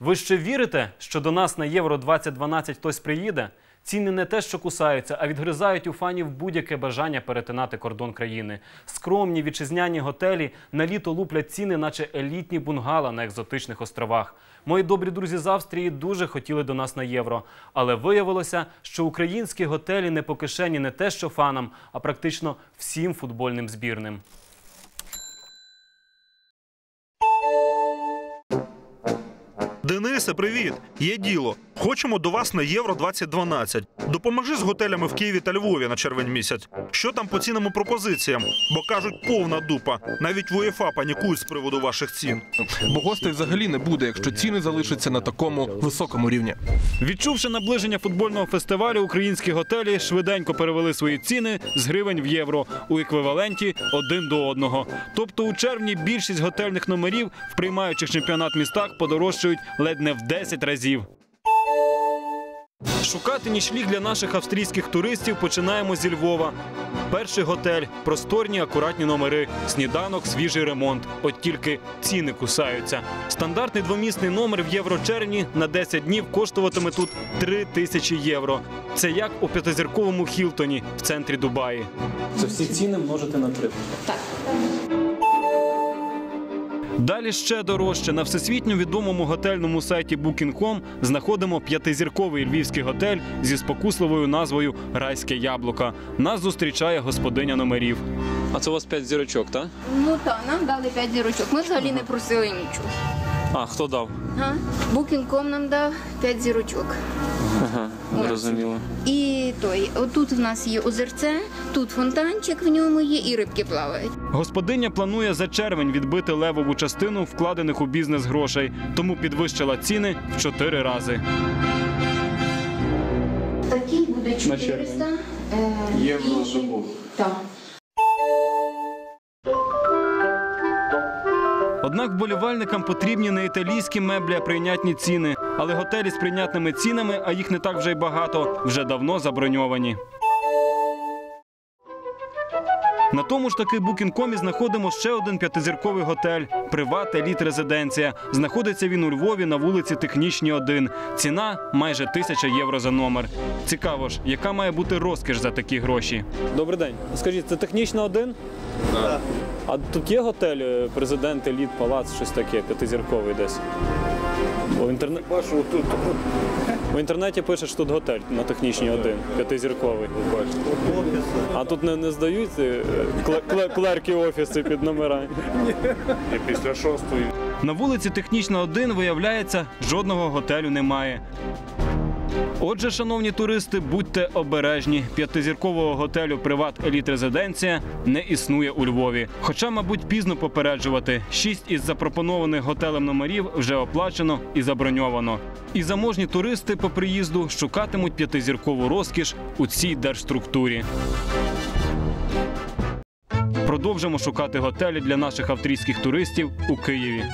Ви ще вірите, що до нас на Євро 2012 хтось приїде? Ціни не те, що кусаються, а відгризають у фанів будь-яке бажання перетинати кордон країни. Скромні вітчизняні готелі на літо луплять ціни, наче елітні бунгала на екзотичних островах. Мої добрі друзі з Австрії дуже хотіли до нас на євро, але виявилося, що українські готелі не по кишені не те, що фанам, а практично всім футбольним збірним. Денисе, привіт! Є діло. Хочемо до вас на Євро 2012. Допоможи з готелями в Києві та Львові на червень місяць. Що там по цінам і пропозиціям? Бо кажуть, повна дупа. Навіть в УЄФА панікують з приводу ваших цін. Бо гостей взагалі не буде, якщо ціни залишаться на такому високому рівні. Відчувши наближення футбольного фестивалю, українські готелі швиденько перевели свої ціни з гривень в євро у еквіваленті один до одного. Тобто у червні більшість готельних номерів в приймаючих чемпіонат містах подорожчають ледь не в 10 разів. Шукати нічліг для наших австрійських туристів починаємо зі Львова. Перший готель, просторні, акуратні номери, сніданок, свіжий ремонт. От тільки ціни кусаються. Стандартний двомісний номер в євро-червні на 10 днів коштуватиме тут 3 тисячі євро. Це як у п'ятизірковому Хілтоні в центрі Дубаї. Це всі ціни множити на 3. Далі ще дорожче. На всесвітньо відомому готельному сайті Booking.com знаходимо п'ятизірковий львівський готель зі спокусливою назвою Райське яблуко. Нас зустрічає господиня номерів. А це у вас 5 зірочок, так? Ну так, нам дали 5 зірочок. Ми взагалі не просили нічого. А, хто дав? А? Booking.com нам дав 5 зірочок. Ага, зрозуміло. І той, отут в нас є озерце, тут фонтанчик в ньому є, і рибки плавають. Господиня планує за червень відбити левову частину вкладених у бізнес грошей, тому підвищила ціни в чотири рази. Такий буде 400 е, Євро за. Так. Однак вболівальникам потрібні не італійські меблі, а прийнятні ціни. Але готелі з прийнятними цінами, а їх не так вже й багато, вже давно заброньовані. На тому ж таки Booking.com знаходимо ще один п'ятизірковий готель Приват Еліт Резиденція. Знаходиться він у Львові на вулиці Технічній 1. Ціна майже тисяча євро за номер. Цікаво ж, яка має бути розкіш за такі гроші. Добрий день. Скажіть, це технічна 1? Так. А тут є готель е, президент Еліт Палац, щось таке, п'ятизірковий десь. У, інтерне... У інтернеті пише, що тут готель на технічній 1, п'ятизірковий. А тут не, не здають е, кле- кле- клерки офіси під номерами. І після шостої. На вулиці Технічна 1, виявляється, жодного готелю немає. Отже, шановні туристи, будьте обережні. П'ятизіркового готелю Приват Еліт Резиденція не існує у Львові. Хоча, мабуть, пізно попереджувати. Шість із запропонованих готелем номерів вже оплачено і заброньовано. І заможні туристи по приїзду шукатимуть п'ятизіркову розкіш у цій держструктурі. Продовжимо шукати готелі для наших австрійських туристів у Києві.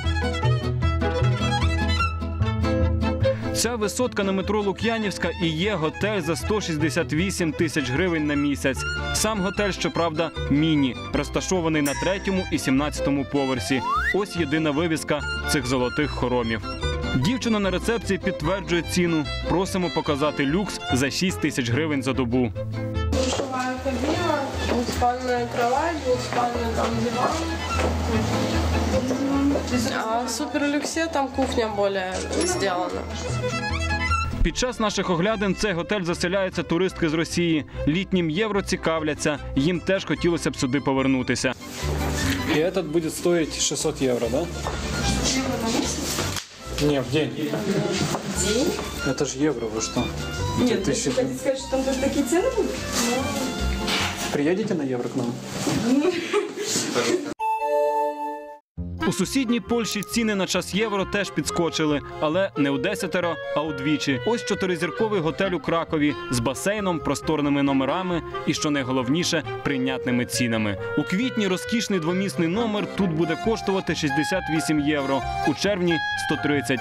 Ця висотка на метро Лук'янівська і є готель за 168 тисяч гривень на місяць. Сам готель, щоправда, міні, розташований на третьому і 17 поверсі. Ось єдина вивіска цих золотих хоромів. Дівчина на рецепції підтверджує ціну. Просимо показати люкс за 6 тисяч гривень за добу. Душевая кабина, двухспальная кровать, двухспальный там диван. А в суперлюксе там кухня более сделана. Під час наших оглядин в цей готель заселяються туристки з Росії. Літнім євро цікавляться. Їм теж хотілося б сюди повернутися. И этот будет стоить 600 евро, да? Не, в день. День? Это же евро, вы что? Нет, тысячи- вы хотите сказать, что там тоже такие цены будут? Приедете на евро к нам? У сусідній Польщі ціни на час євро теж підскочили, але не у десятеро, а удвічі. Ось чотиризірковий готель у Кракові з басейном, просторними номерами і, що найголовніше, прийнятними цінами. У квітні розкішний двомісний номер тут буде коштувати 68 євро, у червні 130.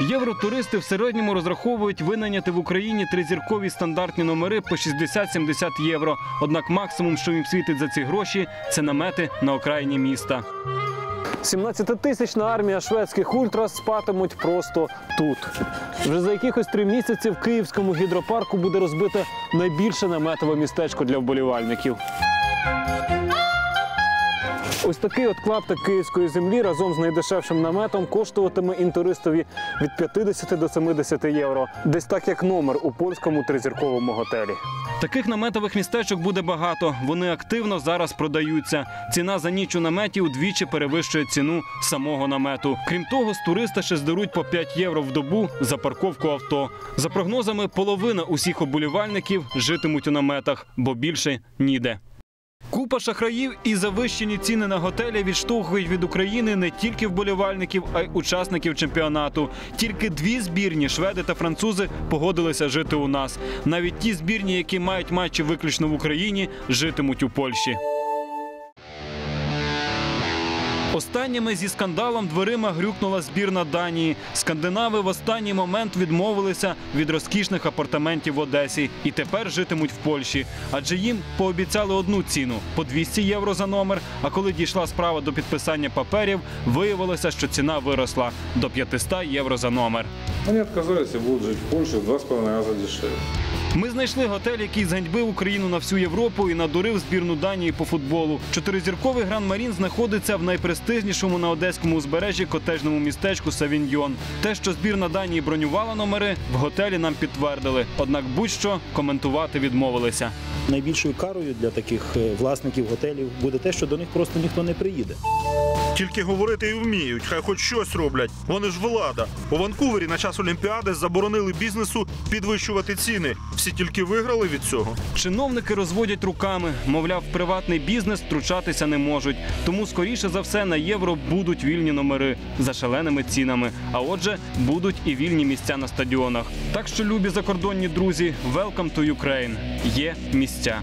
Євротуристи в середньому розраховують винайняти в Україні тризіркові стандартні номери по 60-70 євро. Однак максимум, що їм світить за ці гроші, це намети на окраїні міста. 17-тисячна армія шведських ультрас спатимуть просто тут. Вже за якихось три місяці в Київському гідропарку буде розбите найбільше наметове містечко для вболівальників. Ось такий от клаптик київської землі разом з найдешевшим наметом коштуватиме інтуристові від 50 до 70 євро. Десь так як номер у польському тризірковому готелі. Таких наметових містечок буде багато. Вони активно зараз продаються. Ціна за ніч у наметі удвічі перевищує ціну самого намету. Крім того, з туриста ще здеруть по 5 євро в добу за парковку авто. За прогнозами, половина усіх оболівальників житимуть у наметах, бо більше ніде. Купа шахраїв і завищені ціни на готелі відштовхують від України не тільки вболівальників, а й учасників чемпіонату. Тільки дві збірні шведи та французи погодилися жити у нас. Навіть ті збірні, які мають матчі виключно в Україні, житимуть у Польщі. Останніми зі скандалом дверима грюкнула збірна Данії. Скандинави в останній момент відмовилися від розкішних апартаментів в Одесі і тепер житимуть в Польщі. Адже їм пообіцяли одну ціну по 200 євро за номер. А коли дійшла справа до підписання паперів, виявилося, що ціна виросла до 500 євро за номер. Они отказались и будут жить в Польше в два с половиной раза дешевле. Ми знайшли готель, який зганьбив Україну на всю Європу і надурив збірну Данії по футболу. Чотиризірковий Гран Марін знаходиться в найпрестижнішому на одеському узбережжі котежному містечку Савіньйон. Те, що збірна Данії бронювала номери, в готелі нам підтвердили. Однак будь-що коментувати відмовилися. Найбільшою карою для таких е, власників готелів буде те, що до них просто ніхто не приїде. Тільки говорити і вміють, хай хоч щось роблять. Вони ж влада. У Ванкувері на час Олімпіади заборонили бізнесу підвищувати ціни. Всі тільки виграли від цього. Чиновники розводять руками, мовляв, приватний бізнес втручатися не можуть. Тому, скоріше за все, на євро будуть вільні номери за шаленими цінами. А отже, будуть і вільні місця на стадіонах. Так що, любі закордонні друзі, welcome to Ukraine. Є місця.